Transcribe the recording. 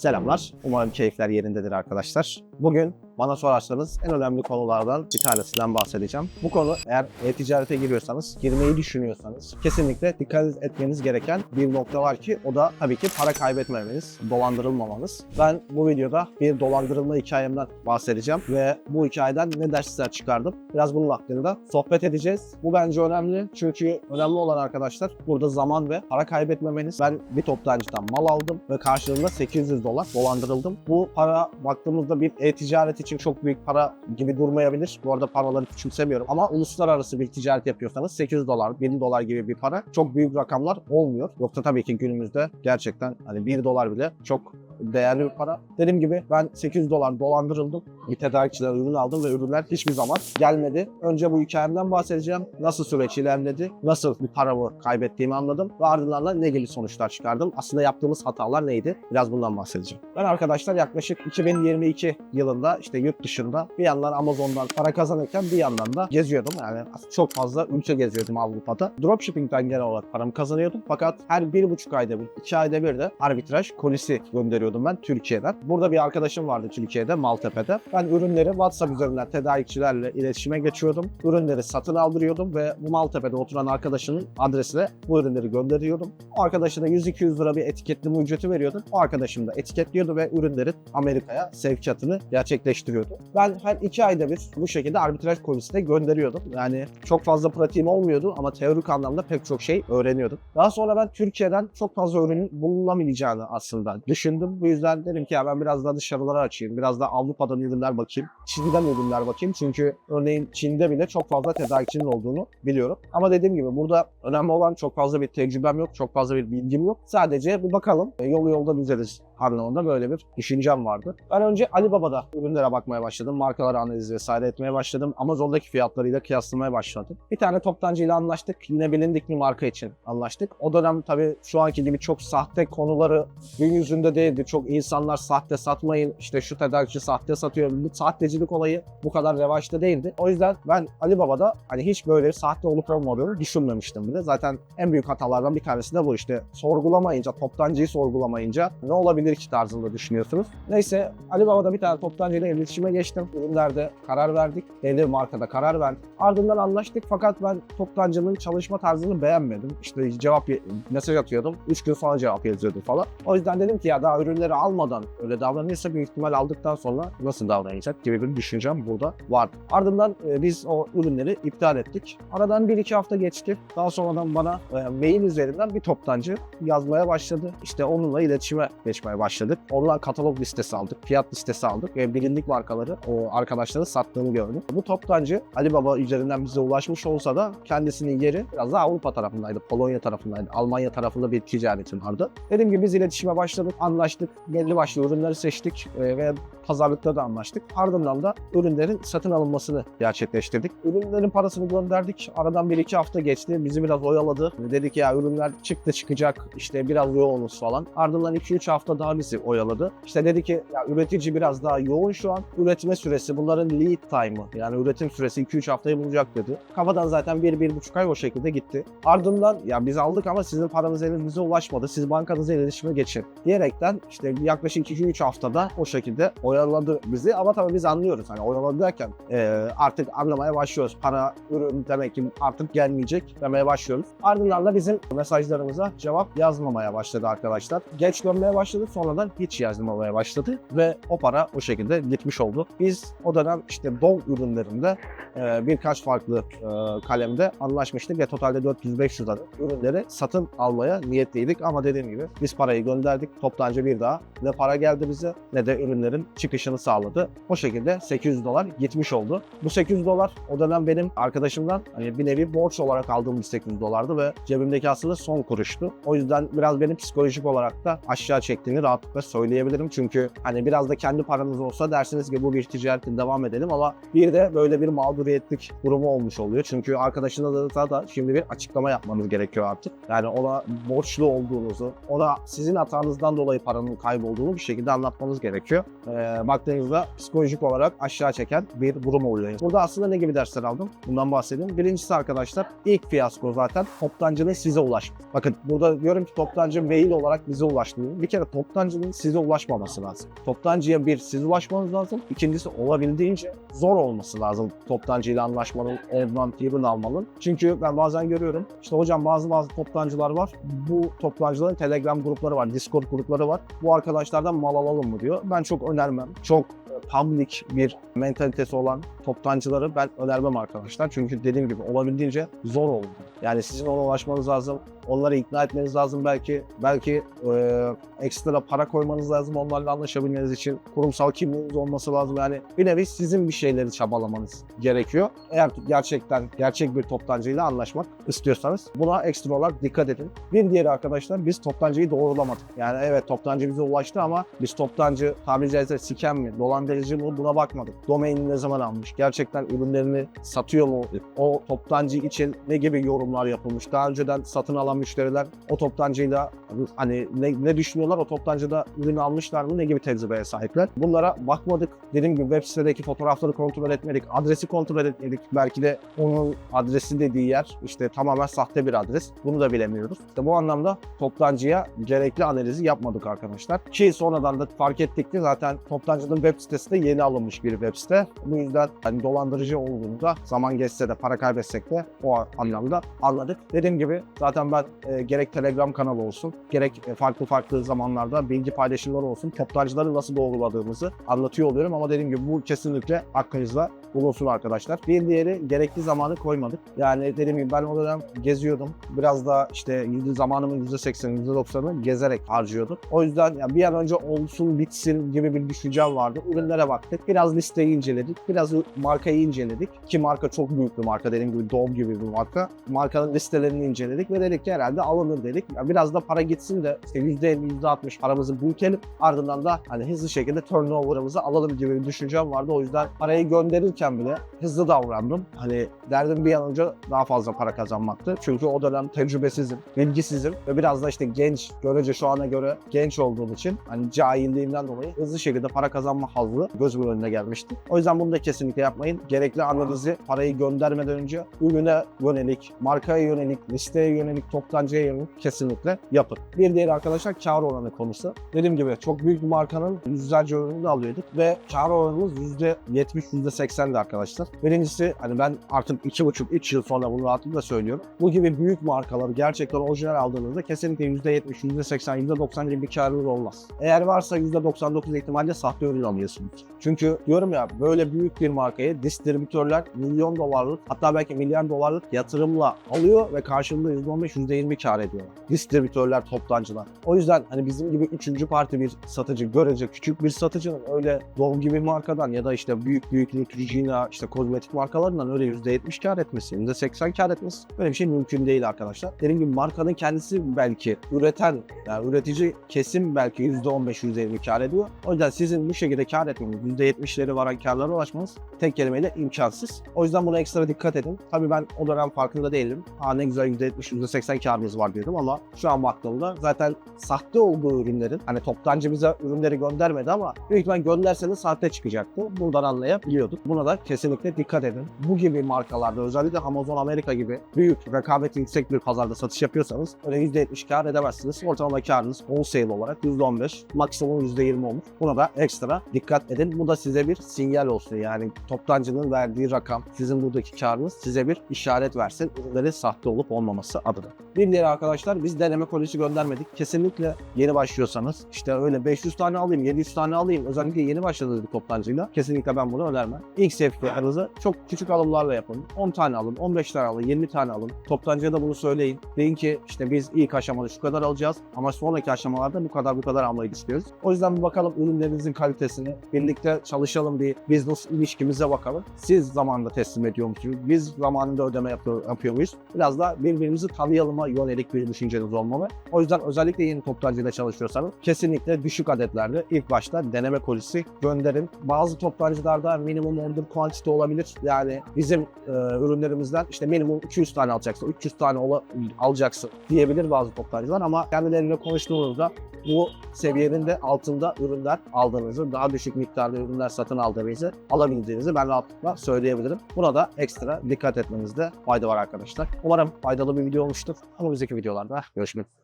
Selamlar. Umarım keyifler yerindedir arkadaşlar. Bugün bana sorarsanız en önemli konulardan bir tanesinden bahsedeceğim. Bu konu eğer e-ticarete giriyorsanız, girmeyi düşünüyorsanız kesinlikle dikkat etmeniz gereken bir nokta var ki o da tabii ki para kaybetmemeniz, dolandırılmamanız. Ben bu videoda bir dolandırılma hikayemden bahsedeceğim ve bu hikayeden ne dersler çıkardım biraz bunun hakkında sohbet edeceğiz. Bu bence önemli çünkü önemli olan arkadaşlar burada zaman ve para kaybetmemeniz. Ben bir toptancıdan mal aldım ve karşılığında 800 dolar dolandırıldım. Bu para baktığımızda bir e-ticaret için çok büyük para gibi durmayabilir. Bu arada paraları küçümsemiyorum ama uluslararası bir ticaret yapıyorsanız 800 dolar, 1000 dolar gibi bir para çok büyük rakamlar olmuyor. Yoksa tabii ki günümüzde gerçekten hani 1 dolar bile çok değerli bir para. Dediğim gibi ben 800 dolar dolandırıldım. Bir tedarikçiden ürün aldım ve ürünler hiçbir zaman gelmedi. Önce bu hikayemden bahsedeceğim. Nasıl süreç ilerledi, nasıl bir paramı kaybettiğimi anladım ve ardından da ne gibi sonuçlar çıkardım. Aslında yaptığımız hatalar neydi? Biraz bundan bahsedeceğim. Ben arkadaşlar yaklaşık 2022 yılında işte yurt dışında bir yandan Amazon'dan para kazanırken bir yandan da geziyordum. Yani çok fazla ülke geziyordum Avrupa'da. Dropshipping'den genel olarak paramı kazanıyordum. Fakat her bir buçuk ayda bir, iki ayda bir de arbitraj kolisi gönderiyordum ben Türkiye'den. Burada bir arkadaşım vardı Türkiye'de, Maltepe'de. Ben ürünleri WhatsApp üzerinden tedarikçilerle iletişime geçiyordum. Ürünleri satın aldırıyordum ve bu Maltepe'de oturan arkadaşının adresine bu ürünleri gönderiyordum. O arkadaşına 100-200 lira bir etiketleme ücreti veriyordum. O arkadaşım da etiketliyordu ve ürünlerin Amerika'ya sevkiyatını gerçekleştiriyordu. Ben her iki ayda bir bu şekilde arbitraj kolisine gönderiyordum. Yani çok fazla pratiğim olmuyordu ama teorik anlamda pek çok şey öğreniyordum. Daha sonra ben Türkiye'den çok fazla ürünün bulunamayacağını aslında düşündüm. Bu yüzden dedim ki ya ben biraz daha dışarılara açayım. Biraz daha Avrupa'dan ürünler bakayım. Çin'den ürünler bakayım. Çünkü örneğin Çin'de bile çok fazla tedarikçinin olduğunu biliyorum. Ama dediğim gibi burada önemli olan çok fazla bir tecrübem yok. Çok fazla bir bilgim yok. Sadece bir bakalım. E, Yolu yolda düzeriz anlamında böyle bir düşüncem vardı. Ben önce Alibaba'da ürünlere bakmaya başladım. Markaları analiz vesaire etmeye başladım. Amazon'daki fiyatlarıyla kıyaslamaya başladım. Bir tane toptancıyla anlaştık. Yine bilindik bir marka için anlaştık. O dönem tabii şu anki gibi çok sahte konuları gün yüzünde değildi. Çok insanlar sahte satmayın. işte şu tedarikçi sahte satıyor. Bu sahtecilik olayı bu kadar revaçta değildi. O yüzden ben Alibaba'da hani hiç böyle sahte olup olmadığını düşünmemiştim bile. Zaten en büyük hatalardan bir tanesi de bu işte. Sorgulamayınca, toptancıyı sorgulamayınca ne olabilir ki tarzında düşünüyorsunuz. Neyse Alibaba'da bir tane toptancıyla iletişime geçtim. Ürünlerde karar verdik. Belli bir markada karar verdik. Ardından anlaştık fakat ben toptancının çalışma tarzını beğenmedim. İşte cevap mesaj atıyordum. 3 gün sonra cevap yazıyordu falan. O yüzden dedim ki ya daha ürünleri almadan öyle davranırsa büyük ihtimal aldıktan sonra nasıl davranacak gibi bir düşüncem burada vardı. Ardından e, biz o ürünleri iptal ettik. Aradan 1-2 hafta geçti. Daha sonradan bana e, mail üzerinden bir toptancı yazmaya başladı. İşte onunla iletişime geçmeye başladık. Ondan katalog listesi aldık, fiyat listesi aldık ve bilindik markaları o arkadaşların sattığını gördüm. Bu toptancı Alibaba üzerinden bize ulaşmış olsa da kendisinin yeri biraz daha Avrupa tarafındaydı, Polonya tarafındaydı, Almanya tarafında bir ticaretin vardı. Dediğim gibi biz iletişime başladık, anlaştık, belli başlı ürünleri seçtik e, ve pazarlıkta da anlaştık. Ardından da ürünlerin satın alınmasını gerçekleştirdik. Ürünlerin parasını gönderdik. Aradan 1-2 hafta geçti. Bizi biraz oyaladı. Dedik ya ürünler çıktı çıkacak. İşte biraz yoğunuz falan. Ardından 2-3 hafta daha bizi oyaladı. İşte dedi ki ya üretici biraz daha yoğun şu an. Üretme süresi bunların lead time'ı yani üretim süresi 2-3 haftayı bulacak dedi. Kafadan zaten 1-1,5 ay o şekilde gitti. Ardından ya biz aldık ama sizin paranız elinize ulaşmadı. Siz bankanıza iletişime geçin diyerekten işte yaklaşık 2-3 haftada o şekilde oyaladı bizi. Ama tabii biz anlıyoruz hani oyaladı derken e, artık anlamaya başlıyoruz. Para, ürün demek ki artık gelmeyecek demeye başlıyoruz. Ardından da bizim mesajlarımıza cevap yazmamaya başladı arkadaşlar. Geç dönmeye başladı sonradan hiç yazmamaya başladı ve o para o şekilde gitmiş oldu. Biz o dönem işte Dol ürünlerinde e, birkaç farklı e, kalemde anlaşmıştık ve totalde 400-500 adet ürünleri satın almaya niyetliydik ama dediğim gibi biz parayı gönderdik. Toptancı bir daha ne para geldi bize ne de ürünlerin çıkışını sağladı. O şekilde 800 dolar gitmiş oldu. Bu 800 dolar o dönem benim arkadaşımdan hani bir nevi borç olarak aldığım bir 800 dolardı ve cebimdeki aslında son kuruştu. O yüzden biraz beni psikolojik olarak da aşağı çektiğini rahatlıkla söyleyebilirim. Çünkü hani biraz da kendi paranız olsa dersiniz ki bu bir ticaretin devam edelim ama bir de böyle bir mağduriyetlik durumu olmuş oluyor. Çünkü arkadaşınıza da, şimdi bir açıklama yapmanız gerekiyor artık. Yani ona borçlu olduğunuzu, ona sizin hatanızdan dolayı paranın kaybolduğunu bir şekilde anlatmanız gerekiyor. Ee, baktığınızda psikolojik olarak aşağı çeken bir durum oluyor. Burada aslında ne gibi dersler aldım? Bundan bahsedeyim. Birincisi arkadaşlar ilk fiyasko zaten toptancının size ulaşması. Bakın burada diyorum ki toptancı mail olarak bize ulaştı. Bir kere toptancının size ulaşmaması lazım. Toptancıya bir siz ulaşmanız lazım. İkincisi olabildiğince zor olması lazım toptancıyla anlaşmanın, advantage'ını almanın. Çünkü ben bazen görüyorum işte hocam bazı bazı toptancılar var. Bu toptancıların Telegram grupları var, Discord grupları var. Bu arkadaşlardan mal alalım mı diyor. Ben çok önermem. Çok public bir mentalitesi olan toptancıları ben önermem arkadaşlar. Çünkü dediğim gibi olabildiğince zor oldu. Yani sizin ona ulaşmanız lazım. Onları ikna etmeniz lazım belki. Belki e, ekstra para koymanız lazım onlarla anlaşabilmeniz için. Kurumsal kimliğiniz olması lazım. Yani bir nevi sizin bir şeyleri çabalamanız gerekiyor. Eğer gerçekten gerçek bir toptancıyla anlaşmak istiyorsanız buna ekstra olarak dikkat edin. Bir diğeri arkadaşlar biz toptancıyı doğrulamadık. Yani evet toptancı bize ulaştı ama biz toptancı tabiri caizse siken mi, dolandırıcı mı buna bakmadık. Domaini ne zaman almış, gerçekten ürünlerini satıyor mu, o toptancı için ne gibi yorumlar yapılmış, daha önceden satın alan müşteriler o toptancıyla hani ne, ne düşünüyorlar, o toptancıda ürünü almışlar mı, ne gibi tecrübeye sahipler. Bunlara bakmadık. Dediğim gibi web sitedeki fotoğrafları kontrol etmedik, adresi kontrol etmedik. Belki de onun adresi dediği yer işte tamamen sahte bir adres. Bunu da bilemiyoruz. İşte bu anlamda toptancıya gerekli analizi yapmadık arkadaşlar. Ki sonradan da fark ettik ki zaten toptancının web sitesi de yeni alınmış bir web site. Bu yüzden hani dolandırıcı olduğunda zaman geçse de para kaybetsek de o anlamda anladık. Dediğim gibi zaten ben e, gerek Telegram kanalı olsun, gerek e, farklı farklı zamanlarda bilgi paylaşımları olsun, toptancıları nasıl doğruladığımızı anlatıyor oluyorum ama dediğim gibi bu kesinlikle aklınızda bulunsun arkadaşlar. Bir diğeri gerekli zamanı koymadık. Yani dediğim gibi ben o dönem geziyordum. Biraz da işte yüzde zamanımın %80'i, %90'ını gezerek harcıyordum. O yüzden ya bir an önce olsun bitsin gibi bir düşüncem vardı. Ürünlere baktık. Biraz listeyi inceledik. Biraz markayı inceledik. Ki marka çok büyük bir marka. Dediğim gibi Dove gibi bir marka. Markanın listelerini inceledik ve dedik ki herhalde alınır dedik. Ya biraz da para gitsin de işte %50, %60 paramızı büyütelim. Ardından da hani hızlı şekilde turnover'ımızı alalım gibi bir düşüncem vardı. O yüzden parayı gönderirken bile hızlı davrandım. Hani derdim bir an önce daha fazla para kazanmaktı. Çünkü o dönem tecrübesizim, bilgisizim ve biraz da işte genç, görece şu ana göre genç olduğum için hani cahilliğimden dolayı hızlı şekilde para kazanma hazzı gözümün önüne gelmişti. O yüzden bunu da kesinlikle yapmayın. Gerekli analizi parayı göndermeden önce ürüne yönelik, markaya yönelik, listeye yönelik, toptancıya yönelik kesinlikle yapın. Bir diğeri arkadaşlar kar oranı konusu. Dediğim gibi çok büyük bir markanın yüzlerce ürünü alıyorduk ve kar oranımız %70, %80'di arkadaşlar. Birincisi hani ben artık 2,5-3 yıl sonra bunu rahatlıkla söylüyorum. Bu gibi büyük markaları gerçekten orijinal aldığınızda kesinlikle %70, %80, %90 gibi bir karınız olmaz. Eğer varsa %99 ihtimalle sahte ürün alıyorsunuz. Çünkü diyorum ya böyle büyük bir markayı distribütörler milyon dolarlık hatta belki milyar dolarlık yatırımla alıyor ve karşılığında %15, %20 kar ediyor. Distribütörler, toptancılar. O yüzden hani bizim gibi üçüncü parti bir satıcı görece küçük bir satıcının öyle Dove gibi markadan ya da işte büyük büyük Neutrogena işte kozmetik markalarından öyle %70 kar etmesi, %80 kar etmesi böyle bir şey mümkün değil arkadaşlar. Dediğim gibi markanın kendisi belki üreten, yani üretici kesim belki %15, %20 kar ediyor. O yüzden sizin bu şekilde kar etmeniz, %70'leri varan karlara ulaşmanız tek kelimeyle imkansız. O yüzden buna ekstra dikkat edin. Tabii ben o dönem farkında değilim. Ha ne güzel %70, %80 karımız var diyordum ama şu an baktığımda zaten sahte olduğu ürünlerin, hani toptancı bize ürünleri göndermedi ama büyük ihtimal gönderse de sahte çıkacaktı. Buradan anlayabiliyorduk. Buna da kesinlikle dikkat edin. Bu gibi markalarda özellikle Amazon Amerika gibi büyük rekabeti yüksek bir pazarda satış yapıyorsanız öyle %70 kar edemezsiniz. Ortalama karınız wholesale olarak %15, maksimum %20 olur. Buna da ekstra dikkat edin. Bu da size bir sinyal olsun. Yani toptancının verdiği rakam, sizin buradaki karınız size bir işaret versin. Ürünlerin sahte olup olmaması adına. Bir diğer arkadaşlar biz deneme kolisi göndermedik. Kesinlikle yeni başlıyorsanız işte öyle 500 tane alayım, 700 tane alayım. Özellikle yeni başladığınız bir toptancıyla kesinlikle ben bunu önermem. İlk sevkiyatınızı çok küçük alımlarla yapın. 10 tane alın, 15 tane alın, 20 tane alın. Toptancıya da bunu söyleyin. Deyin ki işte biz ilk aşamada şu kadar alacağız ama sonraki aşamalarda bu kadar bu kadar almayı istiyoruz. O yüzden bir bakalım ürünlerinizin kalitesini. Birlikte çalışalım bir business ilişkimize bakalım. Siz zamanında teslim ediyor musunuz? Biz zamanında ödeme yapıyor, yapıyor muyuz? Biraz da birbirimizi tanıyalıma yönelik bir düşünceniz olmalı. O yüzden özellikle yeni toptancıyla çalışıyorsanız kesinlikle düşük adetlerde ilk başta deneme kolisi gönderin. Bazı toptancılarda minimum order quantity olabilir. Yani bizim e, ürünlerimizden işte minimum 200 tane alacaksın, 300 tane ola- alacaksın diyebilir bazı toptancılar ama kendileriyle konuştuğunuzda bu seviyenin de altında ürünler aldığınızı, daha düşük miktarda ürünler satın aldığınızı alabildiğinizi ben rahatlıkla söyleyebilirim. Buna da ekstra dikkat etmenizde fayda var arkadaşlar. Umarım faydalı bir video olmuştur. Ama bizdeki videolarda görüşmek üzere.